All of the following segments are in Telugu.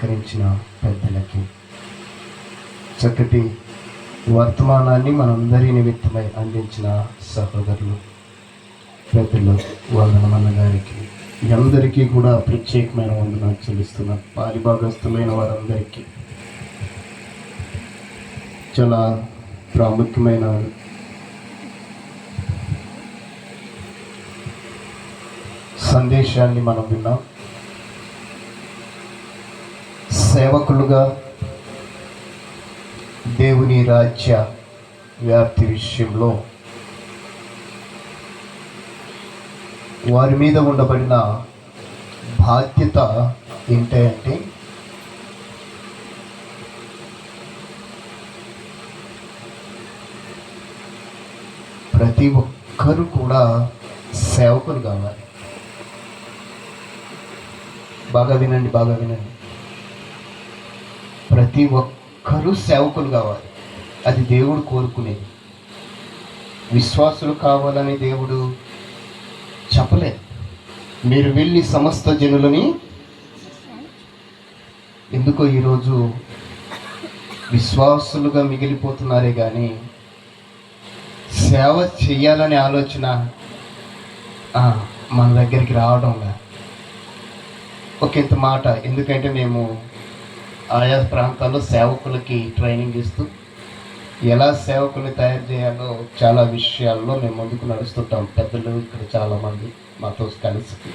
సహకరించిన పెద్దలకి. చక్కటి వర్తమానాన్ని మనందరి నిమిత్తమై అందించిన సహోదరులు పెద్దలు వందనమన్న గారికి అందరికీ కూడా ప్రత్యేకమైన వందనాలు చెల్లిస్తున్నాను పారిభాగస్తులైన వారందరికీ చాలా ప్రాముఖ్యమైన సందేశాన్ని మనం విన్నాం. సేవకులుగా దేవుని రాజ్య వ్యాప్తి విషయంలో వారి మీద ఉండబడిన బాధ్యత ఏంటంటే ప్రతి ఒక్కరూ కూడా సేవకులు కావాలి. బాగా వినండి బాగా వినండి. ప్రతి ఒక్కరూ సేవకులు కావాలి. అది దేవుడు కోరుకునేది. విశ్వాసులు కావాలని దేవుడు చెప్పలేదు. మీరు వెళ్ళి సమస్త జనులని ఎందుకో ఈరోజు విశ్వాసులుగా మిగిలిపోతున్నారే కానీ సేవ చేయాలనే ఆలోచన మన దగ్గరికి రావడం లేదు ఒక ఇంత మాట ఎందుకంటే మేము ఆయా ప్రాంతాల్లో సేవకులకి ట్రైనింగ్ ఇస్తూ ఎలా సేవకుల్ని తయారు చేయాలో చాలా విషయాల్లో మేము ముందుకు నడుస్తుంటాం. పెద్దలు ఇక్కడ చాలామంది మాతో కలిసి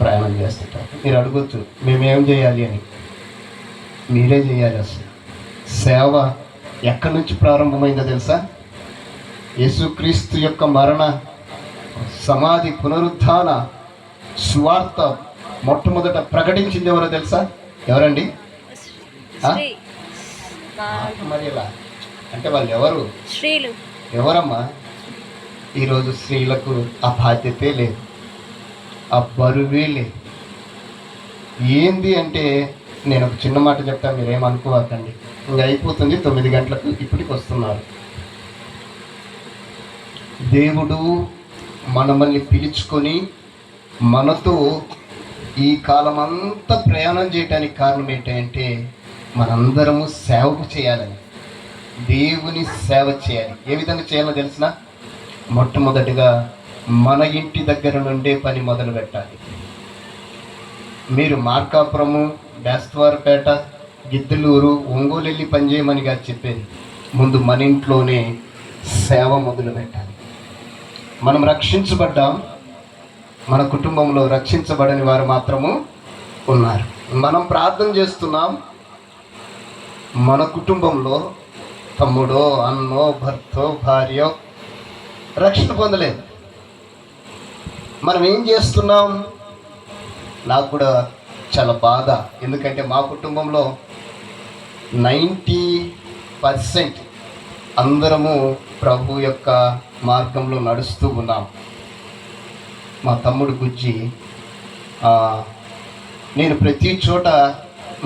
ప్రయాణం చేస్తుంటారు. మీరు అడగొచ్చు మేమేం చేయాలి అని. మీరే చేయాలి అసలు. సేవ ఎక్కడి నుంచి ప్రారంభమైందో తెలుసా? యేసుక్రీస్తు యొక్క మరణ సమాధి పునరుద్ధాన స్వార్థ మొట్టమొదట ప్రకటించింది ఎవరో తెలుసా? ఎవరండి? మరి ఎలా? అంటే వాళ్ళు ఎవరు శ్రీలు. ఎవరమ్మా? ఈరోజు స్త్రీలకు ఆ బాధ్యతే లేదు. ఆ బరువే లేదు ఏంది అంటే నేను ఒక చిన్న మాట చెప్తాను మీరేమనుకోవద్దండి. ఇంకా అయిపోతుంది తొమ్మిది గంటలకు ఇప్పటికి వస్తున్నారు దేవుడు మనమల్ని పిలుచుకొని మనతో ఈ కాలం అంతా ప్రయాణం చేయడానికి కారణం ఏంటంటే మనందరము సేవకు చేయాలని దేవుని సేవ చేయాలి. ఏ విధంగా చేయాలో తెలిసిన? మొట్టమొదటిగా మన ఇంటి దగ్గర నుండే పని మొదలు పెట్టాలి. మీరు మార్కాపురము బేస్తవారపేట గిద్దలూరు ఒంగోలు వెళ్ళి పనిచేయమని గారు చెప్పేది. ముందు మన ఇంట్లోనే సేవ మొదలు పెట్టాలి. మనం రక్షించబడ్డాం. మన కుటుంబంలో రక్షించబడని వారు మాత్రము ఉన్నారు. మనం ప్రార్థన చేస్తున్నాం. మన కుటుంబంలో తమ్ముడో అన్నో భర్తో భార్యో రక్షణ పొందలేదు. మనం ఏం చేస్తున్నాం? నాకు కూడా చాలా బాధ. ఎందుకంటే మా కుటుంబంలో నైంటీ పర్సెంట్ అందరము ప్రభు యొక్క మార్గంలో నడుస్తూ ఉన్నాం. మా తమ్ముడు గుజ్జి నేను ప్రతి చోట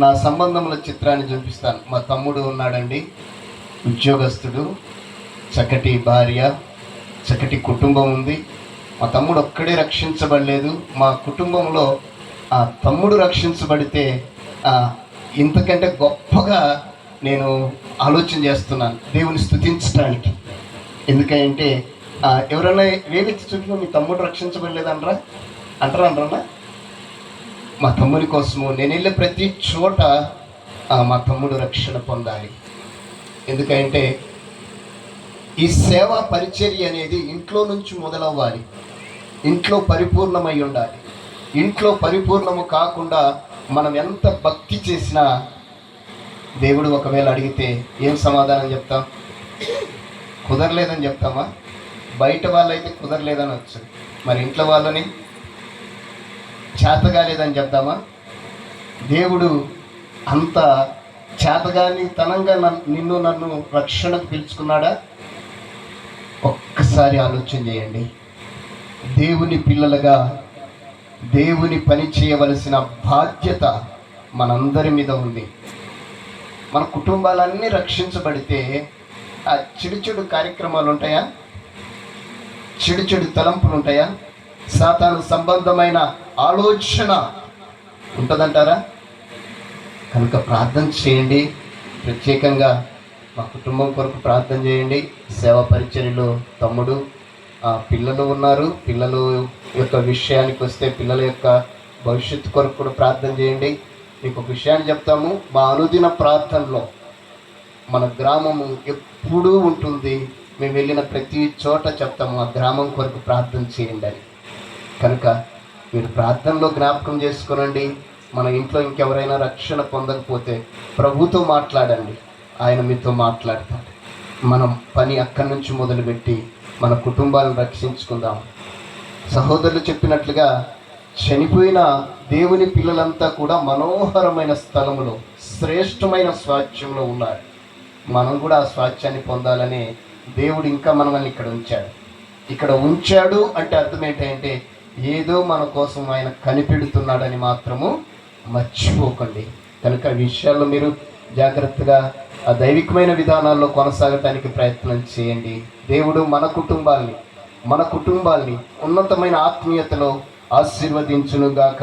నా సంబంధముల చిత్రాన్ని చూపిస్తాను. మా తమ్ముడు ఉన్నాడండి ఉద్యోగస్తుడు చక్కటి భార్య చక్కటి కుటుంబం ఉంది. మా తమ్ముడు ఒక్కడే రక్షించబడలేదు. మా కుటుంబంలో ఆ తమ్ముడు రక్షించబడితే ఇంతకంటే గొప్పగా నేను ఆలోచన చేస్తున్నాను దేవుని స్థుతించడానికి ఎందుకంటే ఎవరైనా వేలెత్తి చూపిన మీ తమ్ముడు రక్షించబడలేదనరా? అంటారా అంటారా? మా తమ్ముని కోసము నేను వెళ్ళే ప్రతి చోట మా తమ్ముడు రక్షణ పొందాలి. ఎందుకంటే ఈ సేవా పరిచర్య అనేది ఇంట్లో నుంచి మొదలవ్వాలి. ఇంట్లో పరిపూర్ణమై ఉండాలి. ఇంట్లో పరిపూర్ణము కాకుండా మనం ఎంత భక్తి చేసినా దేవుడు ఒకవేళ అడిగితే ఏం సమాధానం చెప్తాం? కుదరలేదని చెప్తామా? బయట వాళ్ళైతే కుదరలేదని వచ్చు మరి ఇంట్లో వాళ్ళని చేతగాలేదని చెప్దామా? దేవుడు అంత చేతగాని తనంగా నన్ను నిన్ను నన్ను రక్షణకు పిలుచుకున్నాడా? ఒక్కసారి ఆలోచన చేయండి. దేవుని పిల్లలుగా దేవుని పని చేయవలసిన బాధ్యత మనందరి మీద ఉంది. మన కుటుంబాలన్నీ రక్షించబడితే ఆ చెడు చెడు కార్యక్రమాలు ఉంటాయా? చెడు చెడు తలంపులు ఉంటాయా? సాతాను సంబంధమైన ఆలోచన ఉంటుందంటారా? కనుక ప్రార్థన చేయండి. ప్రత్యేకంగా మా కుటుంబం కొరకు ప్రార్థన చేయండి. సేవా పరిచర్యలో తమ్ముడు ఆ, పిల్లలు ఉన్నారు. పిల్లలు యొక్క విషయానికి వస్తే పిల్లల యొక్క భవిష్యత్తు కొరకు కూడా ప్రార్థన చేయండి. మీకు ఒక విషయాన్ని చెప్తాము. మా అనుదిన ప్రార్థనలో మన గ్రామము ఎప్పుడూ ఉంటుంది. మేము వెళ్ళిన ప్రతి చోట చెప్తాము ఆ గ్రామం కొరకు ప్రార్థన చేయండి అని. కనుక మీరు ప్రార్థనలో జ్ఞాపకం చేసుకునండి. మన ఇంట్లో ఇంకెవరైనా రక్షణ పొందకపోతే ప్రభుతో మాట్లాడండి. ఆయన మీతో మాట్లాడతాడు. మనం పని అక్కడి నుంచి మొదలుపెట్టి మన కుటుంబాలను రక్షించుకుందాం. సహోదరులు చెప్పినట్లుగా చనిపోయిన దేవుని పిల్లలంతా కూడా మనోహరమైన స్థలములో శ్రేష్టమైన స్వాస్థ్యంలో ఉన్నారు. మనం కూడా ఆ స్వాస్థ్యాన్ని పొందాలని దేవుడు ఇంకా మనల్ని ఇక్కడ ఉంచాడు. ఇక్కడ ఉంచాడు అంటే అర్థం ఏంటంటే ఏదో మన కోసం ఆయన కనిపెడుతున్నాడని మాత్రము మర్చిపోకండి. కనుక విషయాల్లో మీరు జాగ్రత్తగా ఆ దైవికమైన విధానాల్లో కొనసాగటానికి ప్రయత్నం చేయండి. దేవుడు మన కుటుంబాల్ని మన కుటుంబాల్ని ఉన్నతమైన ఆత్మీయతలో ఆశీర్వదించునుగాక.